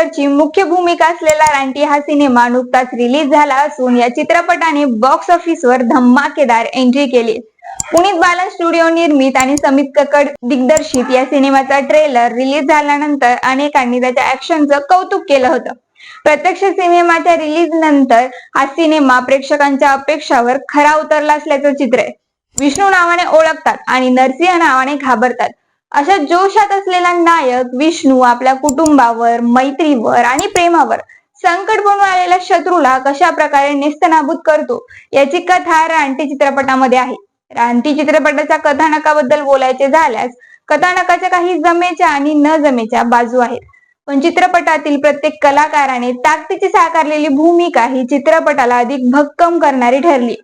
केळकरची मुख्य भूमिका असलेला रानटी हा सिनेमा नुकताच रिलीज झाला असून या चित्रपटाने बॉक्स ऑफिसवर धमाकेदार एंट्री केली. पुनीत बाला स्टुडिओ निर्मित आणि समित कक्कड दिग्दर्शित या सिनेमाचा ट्रेलर रिलीज झाल्यानंतर अनेकांनी त्याच्या ऍक्शनचं कौतुक केलं होतं. प्रत्यक्ष सिनेमाच्या रिलीज नंतर हा सिनेमा प्रेक्षकांच्या अपेक्षावर खरा उतरला असल्याचं चित्र आहे. विष्णू नावाने ओळखतात आणि नरसिंह नावाने घाबरतात. अशा जोशात असलेला नायक विष्णू आपल्या कुटुंबावर मैत्रीवर आणि प्रेमावर संकट बनून आलेल्या शत्रूला कशा प्रकारे नेस्तनाबूत करतो याची कथा रानटी चित्रपटामध्ये आहे. रानटी चित्रपटाच्या कथानकाबद्दल बोलायचे झाल्यास कथानकाच्या काही जमेच्या आणि न जमेच्या बाजू आहेत. पण चित्रपटातील प्रत्येक कलाकाराने ताकदीची साकारलेली भूमिका ही चित्रपटाला अधिक भक्कम करणारी ठरली.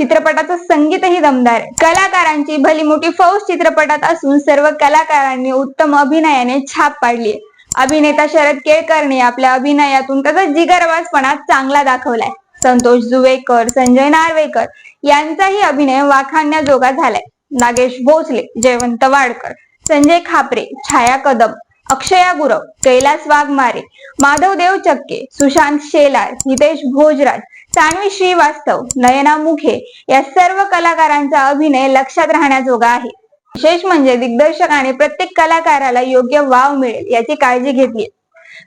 चित्रपटाचं संगीतही दमदार. कलाकारांची भली मोठी फौज चित्रपटात असून सर्व कलाकारांनी उत्तम अभिनयाने छाप पाडली. अभिनेता शरद केळकरने आपल्या अभिनयातून त्याचा जिगरबाजपणा चांगला दाखवलाय. संतोष जुवेकर संजय नार्वेकर यांचाही अभिनय वाखाणण्याजोगा झालाय. नागेश भोसले जयवंत वाडकर संजय खापरे छाया कदम अक्षया गुरव कैलास वाघमारे माधव देव चक्के सुशांत शेलार हितेश भोजराज सानवी श्रीवास्तव नयना मुखे या सर्व कलाकारांचा अभिनय लक्षात राहण्याजोगा आहे. विशेष म्हणजे दिग्दर्शकाने प्रत्येक कलाकाराला योग्य वाव मिळेल याची काळजी घेतली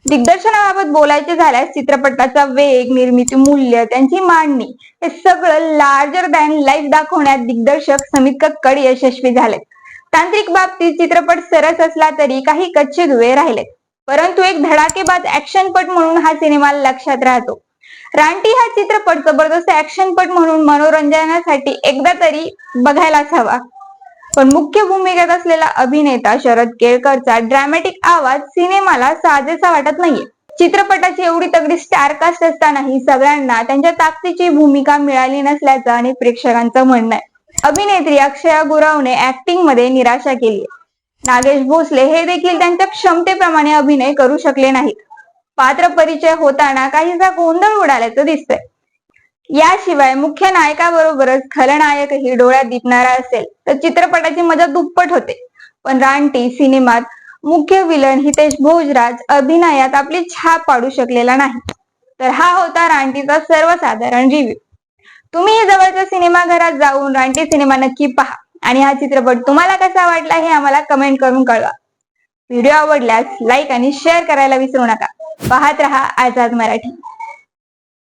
दिग्दर्शनाबाबत बोलायचे झाल्यास चित्रपटाचा वेग निर्मिती मूल्य त्यांची मांडणी हे सगळं लार्जर दॅन लाईफ दाखवण्यात दिग्दर्शक समित कक्कड यशस्वी झाले तांत्रिक बाबतीत चित्रपट सरस असला तरी काही कच्चे दुवे राहिलेत. परंतु एक धडाकेबाज ऍक्शनपट म्हणून हा सिनेमा लक्षात राहतो. रानटी हा चित्रपट जबरदस्त ऍक्शनपट म्हणून मनोरंजनासाठी एकदा तरी बघायलाच हवा. पण मुख्य भूमिकेत असलेला अभिनेता शरद केळकरचा ड्रॅमॅटिक आवाज सिनेमाला साजेसा वाटत नाहीये. चित्रपटाची एवढी तगडी स्टारकास्ट असतानाही सगळ्यांना त्यांच्या ताकदीची भूमिका मिळाली नसल्याचं अनेक प्रेक्षकांचं म्हणणं आहे. अभिनेत्री अक्षया गुरावने ऍक्टिंगमध्ये निराशा केली नागेश भोसले हे देखील त्यांच्या क्षमतेप्रमाणे अभिनय करू शकले नाहीत. पात्र परिचय होताना काहीसा गोंधळ उडाल्याचं दिसतंय. याशिवाय मुख्य नायकाबरोबरच खलनायकही डोळ्यात दिसणारा असेल तर चित्रपटाची मजा दुप्पट होते. पण रानटी सिनेमात मुख्य विलन हितेश भोजराज अभिनयात आपली छाप पाडू शकलेला नाही. तर हा होता रानटीचा सर्वसाधारण रिव्ह्यू तुम्ही जवळच्या सिनेमाघरात जाऊन रानटी सिनेमा नक्की पहा. आणि हा चित्रपट तुम्हाला कसा वाटला हे आम्हाला कमेंट करून कळवा. व्हिडिओ आवडल्यास लाईक आणि शेअर करायला विसरू नका. पाहत रहा आझाद मराठी.